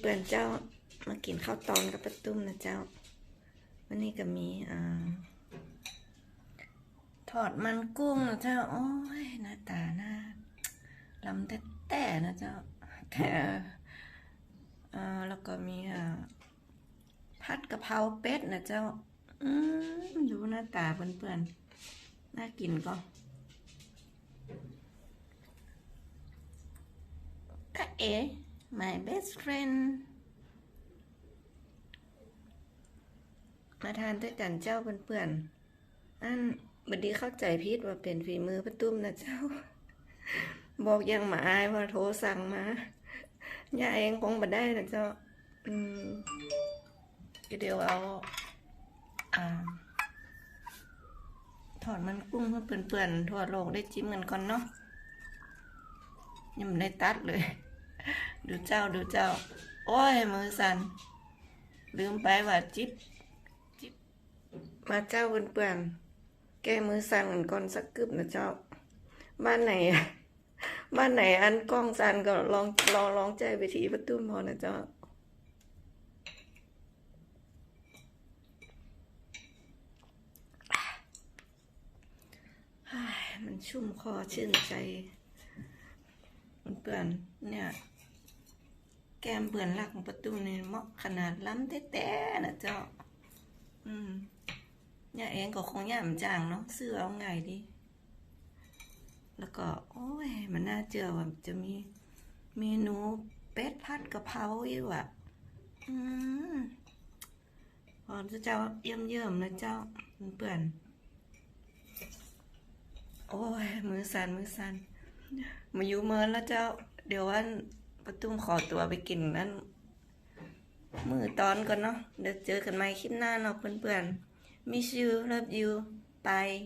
เปื่อนๆเจ้ามากินข้าวตอนกับปลาตุ้มนะเจ้า วันนี้ก็มีอ่าทอดมันกุ้งนะเจ้า โอ้ยหน้าตาหน้าลำแต่แต่นะเจ้าแต่อ่าแล้วก็มีอ่าผัดกะเพราเป็ดนะเจ้า อืมดูหน้าตาเปื่อนๆน่ากินก็ตาเอ๋ my best friend มาทานด้วยกันเจ้าเพื่อนๆ อันบัดดีเข้าใจพิดว่าเป็นฝีมือประตุ้มนะเจ้า บอกยังหมาอายว่าโทรสั่งมาย่าเองคงมาได้นะเจ้า อืมเดี๋ยวเอาอ่าถอดมันกุ้งเพื่อเปื่อนๆทั่วโลกได้จิ้มกันก่อนเนาะยังไม่ได้ตัดเลย ดูเจ้าดูเจ้า โอ้ย มือสั่นลืมไปว่าจิ๊บจิ๊บมาเจ้าเปื่อนๆแก้มือสั่นกันก่อนสักกึบนะเจ้า บ้านไหนบ้านไหนอันกล้องสั่นก็ลองลองลองใจไปทีประตูพอนะเจ้าเฮ้ยมันชุ่มคอชื่นใจเปื่อนเนี่ย แกมเปื่อนรักของประตูนี่เหมาะขนาดล้ำแต้ๆนะเจ้า อืมเนี่ยเองก็คงย่ามจางเนาะซื้อเอาไงดีแล้วก็ โอ้ย มันน่าเจอว่าจะมีเมนูเป็ดผัดกะเพราอีกว่ะ อืมพอจะเจ้าเยี่ยมเยี่ยมนะเจ้าเปื่อน โอ้ย มือสั่นมือสั่นมาอยู่เมินแล้วเจ้า เดี๋ยววัน ประตุ้มขอตัวไปกินนั่นมือตอนก่อนเนาะเดี๋ยวเจอกันใหม่คลิปหน้าเนาะเพื่อนๆ miss you love you bye